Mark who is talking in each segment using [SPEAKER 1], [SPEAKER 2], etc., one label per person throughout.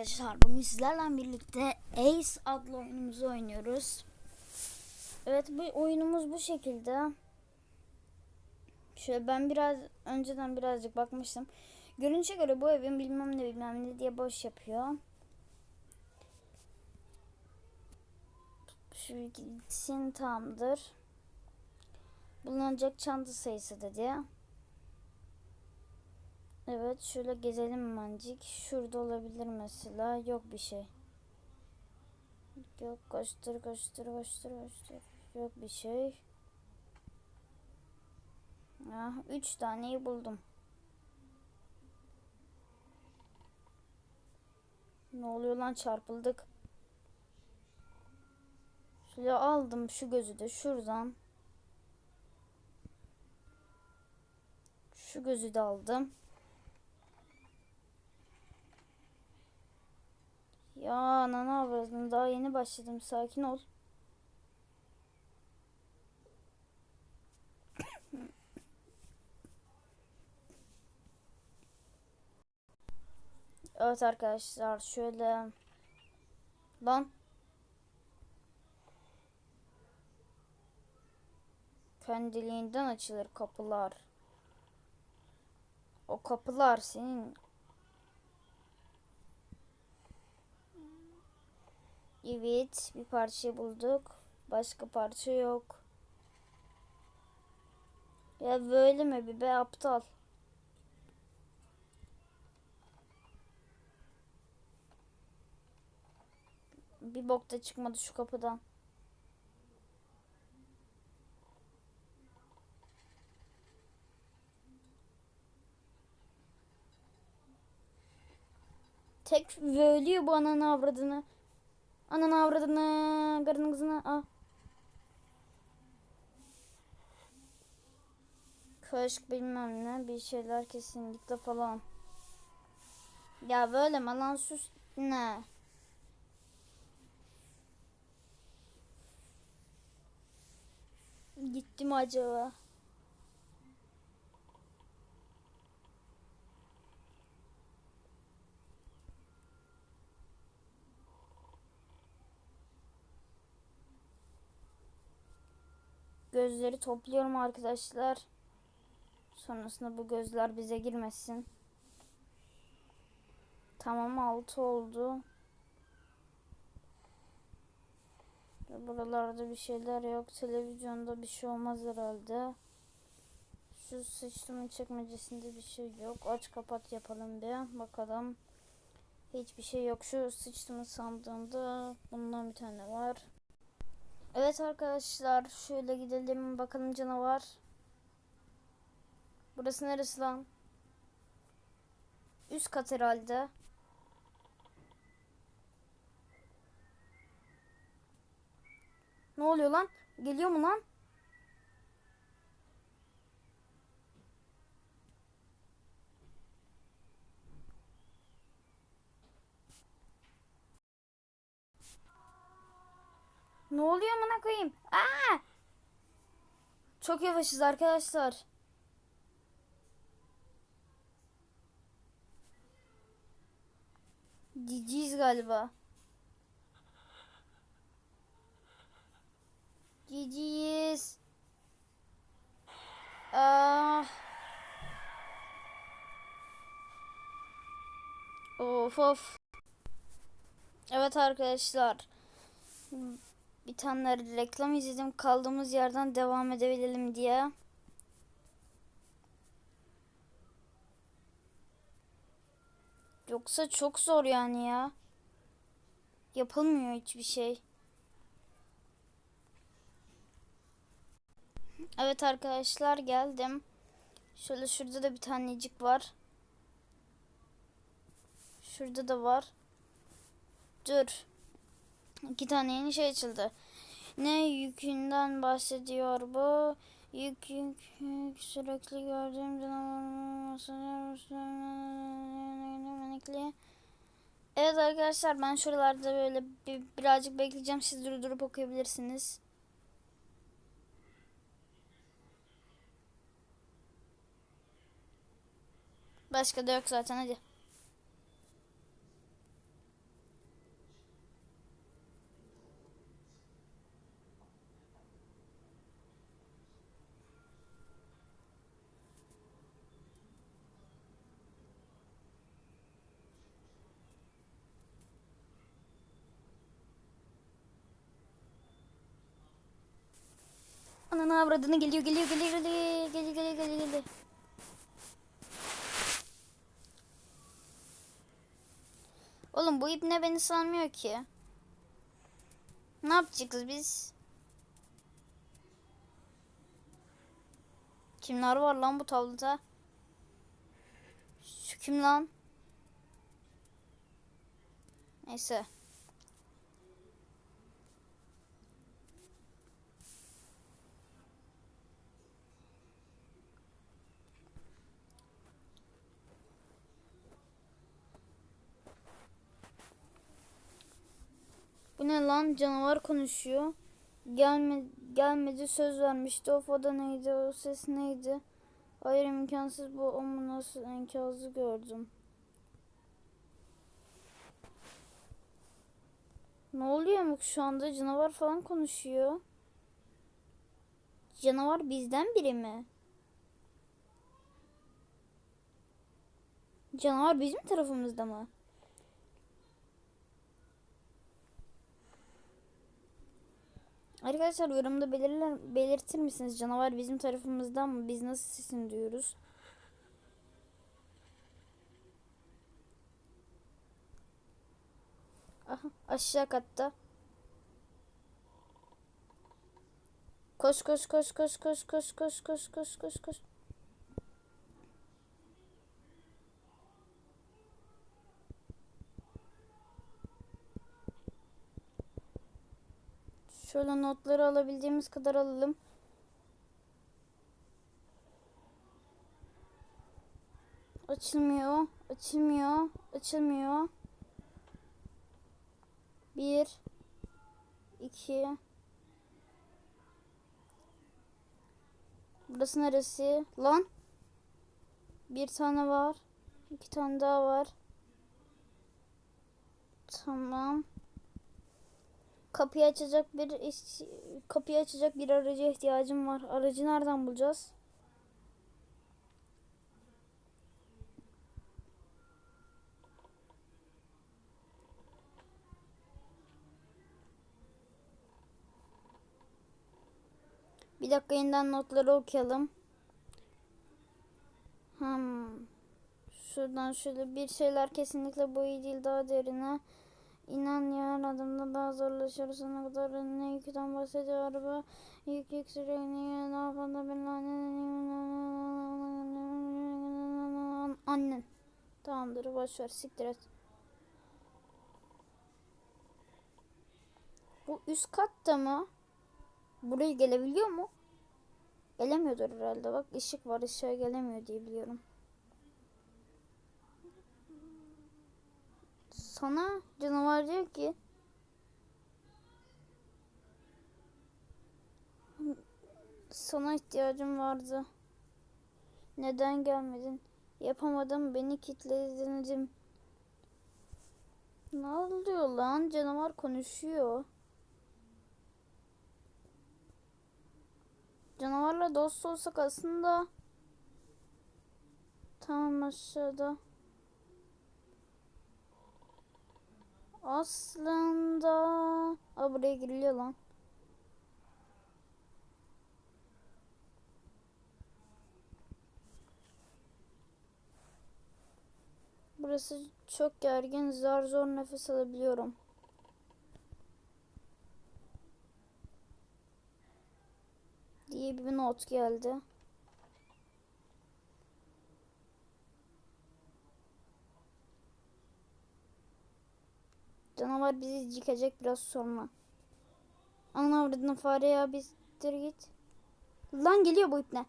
[SPEAKER 1] arkadaşlar. Bugün sizlerle birlikte Ace adlı oyunumuzu oynuyoruz. Evet bu oyunumuz bu şekilde. Şöyle ben biraz önceden birazcık bakmıştım. Görünüşe göre bu evin bilmem ne bilmem ne diye boş yapıyor. Şu gitsin tamamdır. Bulunacak çanta sayısı dedi. Evet şöyle gezelim mancık. Şurada olabilir mesela. Yok bir şey. Yok koştur koştur koştur koştur. Yok bir şey. Ah, üç taneyi buldum. Ne oluyor lan çarpıldık. Şöyle aldım şu gözü de şuradan. Şu gözü de aldım. Ya ananı avradım. Daha yeni başladım. Sakin ol. Evet arkadaşlar şöyle lan kendiliğinden açılır kapılar. O kapılar senin Evet, bir parça bulduk. Başka parça yok. Ya böyle mi bir be aptal? Bir bok da çıkmadı şu kapıdan. Tek ölüyor bu ananı avradını. Ananı avradını, karının kızını. Ah. Köşk bilmem ne bir şeyler kesinlikle falan. Ya böyle mi lan sus ne? Gitti mi acaba? Gözleri topluyorum arkadaşlar. Sonrasında bu gözler bize girmesin. Tamam 6 oldu. Buralarda bir şeyler yok. Televizyonda bir şey olmaz herhalde. Şu sıçtımın çekmecesinde bir şey yok. Aç kapat yapalım bir. Bakalım. Hiçbir şey yok. Şu sıçtımın sandığında bundan bir tane var. Evet arkadaşlar şöyle gidelim bakalım canavar. Burası neresi lan? Üst kat herhalde. Ne oluyor lan? Geliyor mu lan? Ne oluyor amına koyayım? Aa! Çok yavaşız arkadaşlar. Ciciyiz galiba. Ciciyiz. Ah. Of of. Evet arkadaşlar bir tane reklam izledim kaldığımız yerden devam edebilelim diye. Yoksa çok zor yani ya. Yapılmıyor hiçbir şey. Evet arkadaşlar geldim. Şöyle şurada da bir tanecik var. Şurada da var. Dur. İki tane yeni şey açıldı. Ne yükünden bahsediyor bu? Yük yük yük sürekli gördüğüm canavarın Evet arkadaşlar ben şuralarda böyle bir, birazcık bekleyeceğim. Siz durup durup okuyabilirsiniz. Başka da yok zaten hadi. Ana avradını geliyor geliyor geliyor geliyor geliyor geliyor geliyor geliyor. Oğlum bu ipne beni salmıyor ki. Ne yapacağız biz? Kimler var lan bu tabloda? Şu kim lan? Neyse. Bu ne Canavar konuşuyor. Gelme, gelmedi söz vermişti. Of o da neydi? O ses neydi? Hayır imkansız bu. Ama nasıl enkazı gördüm. Ne oluyor mu şu anda? Canavar falan konuşuyor. Canavar bizden biri mi? Canavar bizim tarafımızda mı? Arkadaşlar yorumda belirler, belirtir misiniz? Canavar bizim tarafımızdan mı? Biz nasıl sesini duyuyoruz? Aha, aşağı katta. Koş koş koş koş koş koş koş koş koş koş koş. Şöyle notları alabildiğimiz kadar alalım. Açılmıyor, açılmıyor, açılmıyor. Bir, iki. Burası neresi? Lan. Bir tane var. İki tane daha var. Tamam. Kapıyı açacak bir kapıyı açacak bir araca ihtiyacım var. Aracı nereden bulacağız? Bir dakika yeniden notları okuyalım. Hmm. Şuradan şöyle bir şeyler kesinlikle bu iyi değil daha derine. İnan ya adımda daha zorlaşıyor. Sana kadar önüne yükten bahsediyor araba. Yük yük sürekli daha fazla bir Annen. Tamamdır boş ver siktir et. Bu üst katta mı? Buraya gelebiliyor mu? Gelemiyordur herhalde. Bak ışık var ışığa gelemiyor diye biliyorum. Sana canavar diyor ki sana ihtiyacım vardı. Neden gelmedin? Yapamadım beni kilitledin. Ne oluyor lan? Canavar konuşuyor. Canavarla dost olsak aslında Tamam aşağıda. Aslında Aa, buraya giriliyor lan. Burası çok gergin. Zar zor nefes alabiliyorum. diye bir not geldi. Canavar bizi yıkacak biraz sonra. Ana avradına fare ya bizdir git. Lan geliyor bu ipne.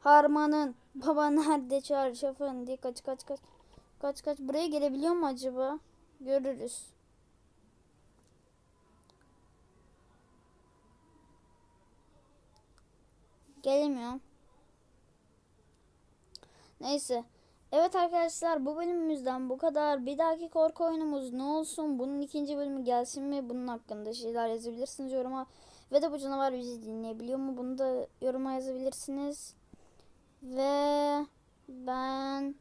[SPEAKER 1] Harmanın baba nerede çarşafın diye kaç kaç kaç. Kaç kaç buraya gelebiliyor mu acaba? Görürüz. Gelemiyor. Neyse. Evet arkadaşlar bu bölümümüzden bu kadar. Bir dahaki korku oyunumuz ne olsun? Bunun ikinci bölümü gelsin mi? Bunun hakkında şeyler yazabilirsiniz yoruma. Ve de bu canavar bizi dinleyebiliyor mu? Bunu da yoruma yazabilirsiniz. Ve ben